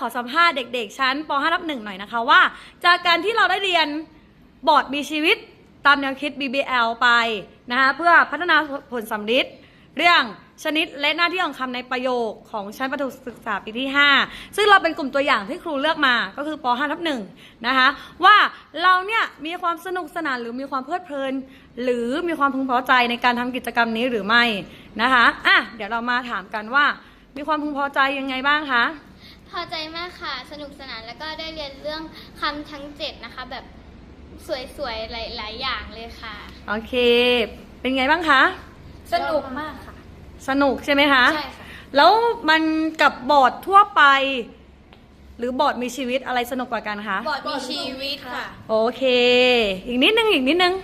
ขอสัมภาษณ์เด็กๆชั้นป .5 รับหนึ่งหน่อยนะคะว่า จากการที่เราได้เรียนบอร์ดมีชีวิตตามแนวคิด BBL ไปนะคะเพื่อพัฒนาผลสำลิดเรื่องชนิดและหน้าที่ของคำในประโยคของชั้นประถมศึกษาปีที่ 5 ซึ่งเราเป็นกลุ่มตัวอย่างที่ครูเลือกมาก็คือป .5 ทับหนึ่งนะคะว่าเราเนี่ยมีความสนุกสนานหรือมีความเพลิดเพลิน หรือมีความพึงพอใจในการทำกิจกรรมนี้หรือไม่นะคะอะเดี๋ยวเรามาถามกันว่า มีความพึงพอใจยังไงบ้างคะ พอใจมากค่ะ สนุกสนานแล้วก็ได้เรียนเรื่องคำทั้งเจ็ดนะคะ แบบสวยๆ หลายๆ อย่างเลยค่ะ โอเค เป็นไงบ้างคะ สนุกมากค่ะ สนุกใช่ไหมคะ ใช่ค่ะ แล้วมันกับบอร์ดทั่วไป หรือบอร์ดมีชีวิตอะไรสนุกกว่ากันคะ บอร์ดมีชีวิตค่ะ โอเค อีกนิดนึงอีกนิดนึง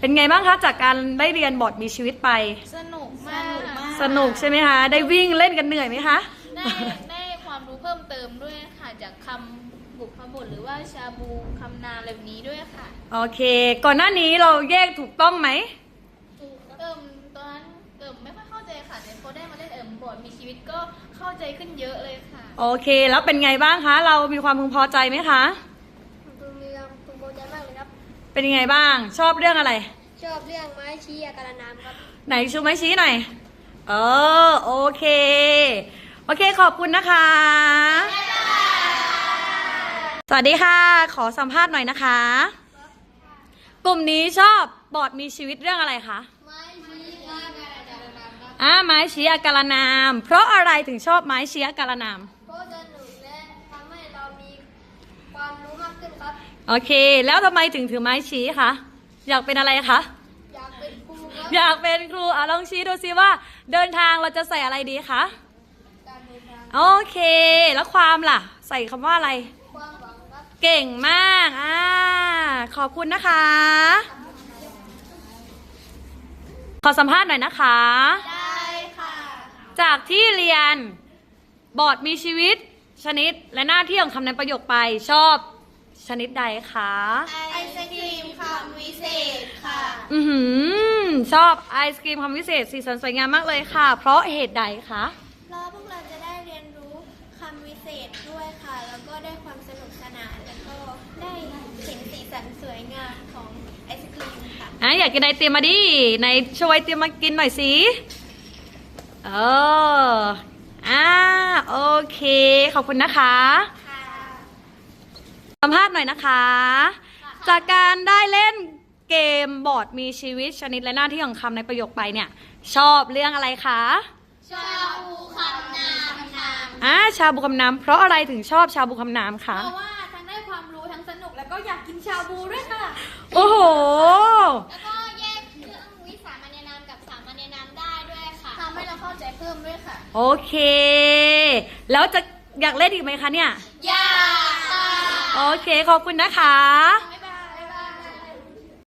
เป็นไงบ้างคะ จากการได้เรียนบอร์ดมีชีวิตไป สนุกมาก สนุกใช่ไหมคะ ได้วิ่งเล่นกันเหนื่อยไหมคะ ได้ มเติมด้วยค่ะจากคำบุพบทหรือว่าชาบูคำนามอะไรแบบนี้ด้วยค่ะ โอเค ก่อนหน้านี้เราแยกถูกต้องไหม เอิมตอนนั้นเอิมไม่ค่อยเข้าใจค่ะแต่พอได้มาเล่นเอิมบอร์ดมีชีวิตก็เข้าใจขึ้นเยอะเลยค่ะ โอเค แล้วเป็นไงบ้างคะ เรามีความพึงพอใจไหมคะดูมีความภูมิใจมากเลยครับ เป็นยังไงบ้าง ชอบเรื่องอะไร ชอบเรื่องไม้ชี้อาการนามครับ ไหนชูไม้ชี้หน่อย เออ โอเค โอเคขอบคุณนะคะ สวัสดีค่ะ ขอสัมภาษณ์หน่อยนะคะ กลุ่มนี้ชอบบอร์ดมีชีวิตเรื่องอะไรคะไม้ชี้อาการนามครับอ่าไม้ชี้อาการนาม เพราะอะไรถึงชอบไม้ชี้อาการนามเพราะสนุกและทำให้เรามีความรู้มากขึ้นครับ โอเค แล้วทำไมถึงถือไม้ชี้คะอยากเป็นอะไรคะอยากเป็นครูครับอยากเป็นครูอะลองชี้ดูซิว่า เดินทางเราจะใส่อะไรดีคะ โอเค แล้วความล่ะ ใส่คำว่าอะไร ความหวังครับเก่งมากอ่าขอบคุณนะคะ ขอสัมภาษณ์หน่อยนะคะ ได้ค่ะ จากที่เรียนบอร์ดมีชีวิต ชนิดและหน้าที่ของคำในประโยคไปชอบชนิดใดคะไอศครีมคำวิเศษค่ะ อือหือชอบไอศกรีมคำวิเศษสีสันสวยงามมากเลยค่ะ เพราะเหตุใดคะ แล้วพวกเราจะได้เรียนรู้ คำวิเศษด้วยค่ะ แล้วก็ได้ความสนุกสนาน แล้วก็ได้เห็นสีสันสวยงามของไอศครีมค่ะ อะอยากกินไอติมมาดิในช่วยไอติมมากินหน่อยสิเอออ่าโอเค ขอบคุณนะคะ ค่ะ สัมภาษณ์หน่อยนะคะ จากการได้เล่นเกมบอร์ดมีชีวิตชนิดและหน้าที่ของคำในประโยคไปเนี่ย ชอบเรื่องอะไรคะ ชอบภูคำนามค่ะ อ่าชาบูคำนามเพราะอะไรถึงชอบชาบูคำนามคะ เพราะว่าทั้งได้ความรู้ทั้งสนุกแล้วก็อยากกินชาบูด้วยค่ะ โอ้โห แล้วก็แยกเรื่องวิสามัญนามกับสามัญนามได้ด้วยค่ะทำให้เราเข้าใจเพิ่มด้วยค่ะ โอเค แล้วจะอยากเล่นอีกไหมคะเนี่ย อยากค่ะ โอเค ขอบคุณนะคะทำให้